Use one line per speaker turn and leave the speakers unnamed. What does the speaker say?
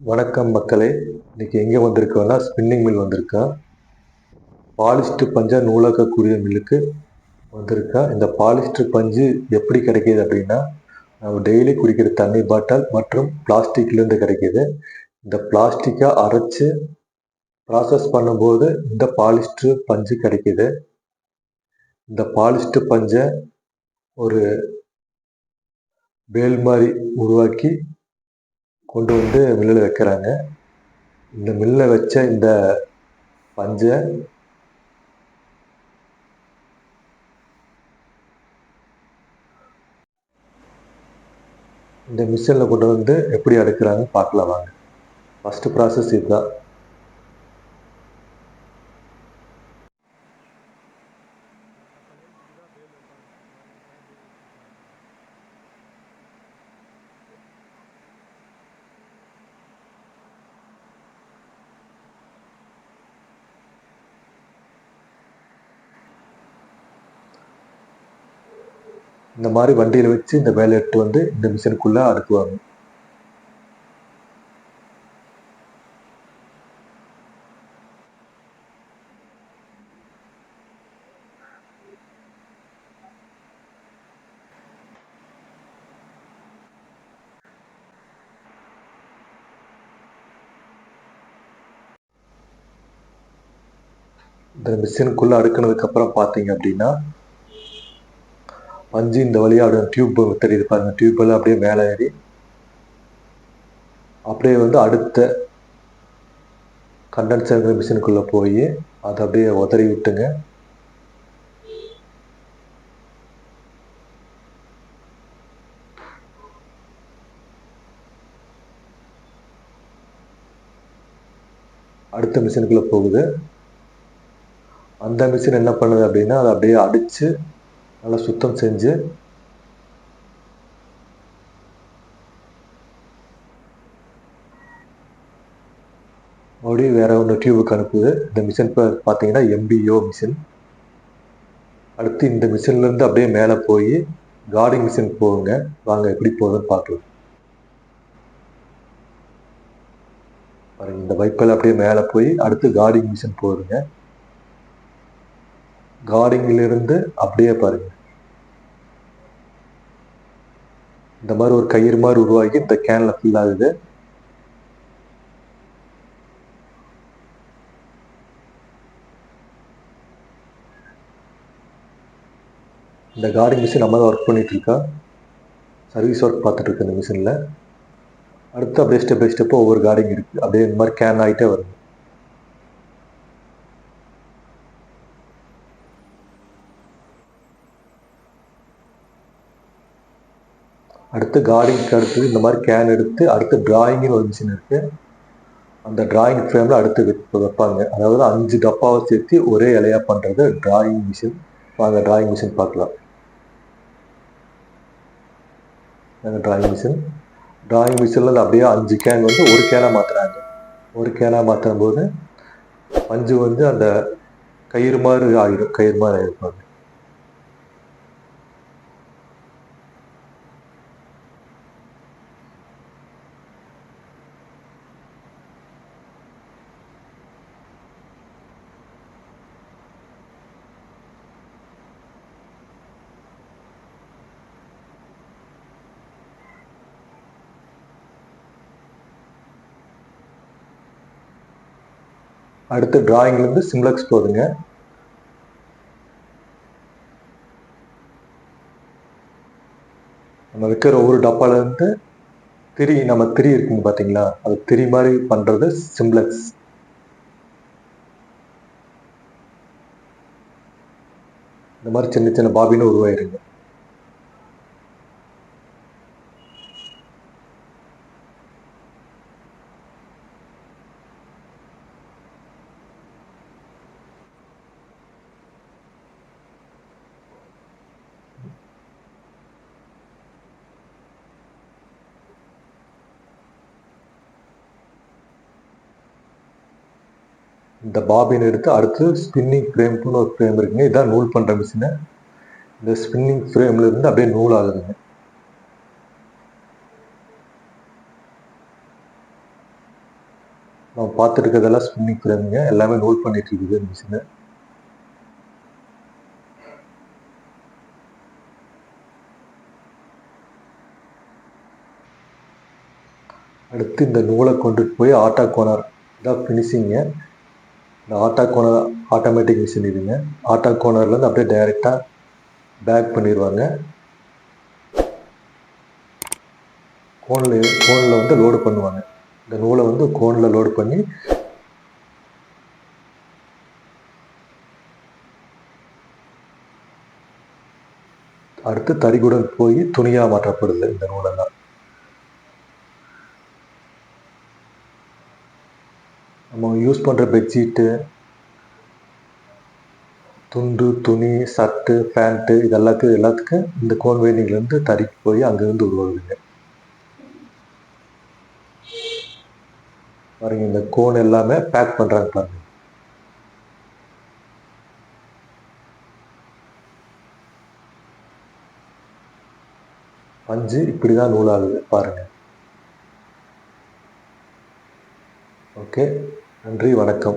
வணக்கம் மக்களே. இன்னைக்கு எங்கே வந்திருக்கோன்னா ஸ்பின்னிங் மில் வந்திருக்கேன் பாலிஸ்டர் பஞ்சா நூலாக்கக்கூடிய மில்லுக்கு வந்திருக்கேன் இந்த பாலிஸ்டர் பஞ்சு எப்படி கிடைக்கிது அப்படின்னா நம்ம டெய்லி குடிக்கிற தண்ணி பாட்டல் மற்றும் பிளாஸ்டிக்லேருந்து கிடைக்கிது. இந்த பிளாஸ்டிக்கை அரைச்சி ப்ராசஸ் பண்ணும்போது இந்த பாலிஸ்டர் பஞ்சு கிடைக்கிது. இந்த பாலிஸ்டர் பஞ்சை ஒரு வேல் மாதிரி உருவாக்கி கொண்டு வந்து மில்லில் வைக்கிறாங்க. இந்த மில்லில் வச்ச இந்த பஞ்சை இந்த மிஷினில் கொண்டு வந்து எப்படி அடுக்கிறாங்க பார்க்கலாம் வாங்க. ஃபஸ்ட்டு ப்ராசஸ் இதுதான். இந்த மாதிரி வண்டியில் வச்சு இந்த வேலை வந்து இந்த மிஷினுக்குள்ளே அடுக்குவாங்க இந்த மிஷினுக்குள்ளே அடுக்கினதுக்கப்புறம் பார்த்தீங்க அப்படின்னா பஞ்சு இந்த வழியாக அப்படியே டியூப் தெரியுது பாருங்க டியூப் எல்லாம் அப்படியே மேலே ஏறி அப்படியே வந்து அடுத்த கண்டன்சர் மிஷினுக்குள்ளே போய் அதை அப்படியே உதறி விட்டுங்க. அடுத்த மிஷினுக்குள்ளே போகுது. அந்த மிஷின் என்ன பண்ணுது அப்படின்னா அதை அப்படியே அடித்து நல்லா சுத்தம் செஞ்சு மறுபடியும் வேற ஒன்று டியூபுக்கு அனுப்புது. இந்த மிஷின் இப்போ பார்த்தீங்கன்னா எம்பிஓ மிஷின் அடுத்து இந்த மிஷின்லேருந்து அப்படியே மேலே போய் கார்டிங் மிஷின் போகுங்க. வாங்க எப்படி போகுதுன்னு பார்க்கலாம். பாருங்க இந்த பைப்பில் அப்படியே மேலே போய் அடுத்து கார்டிங் மிஷின் போகுதுங்க. கார்டிங்கிலிருந்து அப்படியே பாருங்கள் இந்த மாதிரி ஒரு கயிறு மாதிரி உருவாக்கி இந்த கேன்ல ஃபில் ஆகுது. இந்த கார்டிங் மிஷின் நம்ம தான் ஒர்க் பண்ணிட்டு இருக்கா? சர்வீஸ் ஒர்க் பார்த்துட்டு இருக்கு இந்த மிஷினில் அடுத்து அப்படியே ஸ்டெப் பை ஸ்டெப்பாக ஒவ்வொரு கார்டிங் இருக்குது அப்படியே இந்த மாதிரி கேன் ஆகிட்டே வருது. அடுத்து கார்டிங்க்கு அடுத்து இந்த மாதிரி கேன் எடுத்து அடுத்து டிராயிங்னு ஒரு மிஷின் இருக்கு. அந்த டிராயிங் ஃப்ரேமில் அடுத்து வைப்பாங்க. அதாவது அஞ்சு டப்பாவை சேர்த்து ஒரே இலையாக பண்ணுறது டிராயிங் மிஷின் வாங்க டிராயிங் மிஷின் பார்க்கலாம். டிராயிங் மிஷின் டிராயிங் மிஷினில் அப்படியே அஞ்சு கேன் வந்து ஒரு கேனாக மாற்றுறாங்க ஒரு கேனாக மாற்றும் போது பஞ்சு வந்து அந்த கயிறு மாதிரி ஆகிடும் கயிறு மாதிரி ஆகிருப்பாங்க அடுத்து டிராயிங்லேருந்து சிம்லக்ஸ் போதுங்க நம்ம வைக்கிற ஒவ்வொரு டப்பாலேருந்து திரி நம்ம திரி இருக்குங்க பார்த்தீங்களா அது திரி மாதிரி பண்ணுறது சிம்லக்ஸ் இந்த மாதிரி சின்ன சின்ன பாபின்னு உருவாயிருங்க. இந்த பாபின் எடுத்து அடுத்து ஸ்பின்னிங் ஃப்ரேம்னு ஒரு ஃப்ரேம் இருக்குங்க. இதான் நூல் பண்ணுற மிஷினு இந்த ஸ்பின்னிங் ஃப்ரேமில் இருந்து அப்படியே நூல் ஆகுதுங்க. நம்ம பார்த்துருக்கதெல்லாம் ஸ்பின்னிங் ஃப்ரேமுங்க எல்லாமே நூல் பண்ணிட்டு இருக்குது மிஷினு அடுத்து இந்த நூலை கொண்டுட்டு போய் ஆட்டா கோனர் இதான் ஃபினிஷிங்கு இந்த ஆட்டா கோனர் ஆட்டோமேட்டிக் மிஷின் இதுங்க ஆட்டா கோனர்லேருந்து அப்படியே டைரெக்டாக பேக் பண்ணிடுவாங்க கோனில் கோனில் வந்து லோடு பண்ணுவாங்க. இந்த நூலை வந்து கோனில் லோடு பண்ணி அடுத்து தறிகுடன் போய் துணியாக மாற்றப்படுது இந்த நூலெல்லாம். நம்ம யூஸ் பண்ணுற பெட்ஷீட்டு துண்டு துணி சர்ட்டு பேண்ட்டு இது எல்லாத்துக்கும் எல்லாத்துக்கும் இந்த கோன் வெயிண்டிங்லேருந்து தறிக்கு போய் அங்கேருந்து உருவாகுதுங்க. பாருங்க இந்த கோன் எல்லாமே பேக் பண்ணுறாங்க பாருங்க. பஞ்சு இப்படி தான் நூலாகுது பாருங்கள் ஓகே நன்றி வணக்கம்.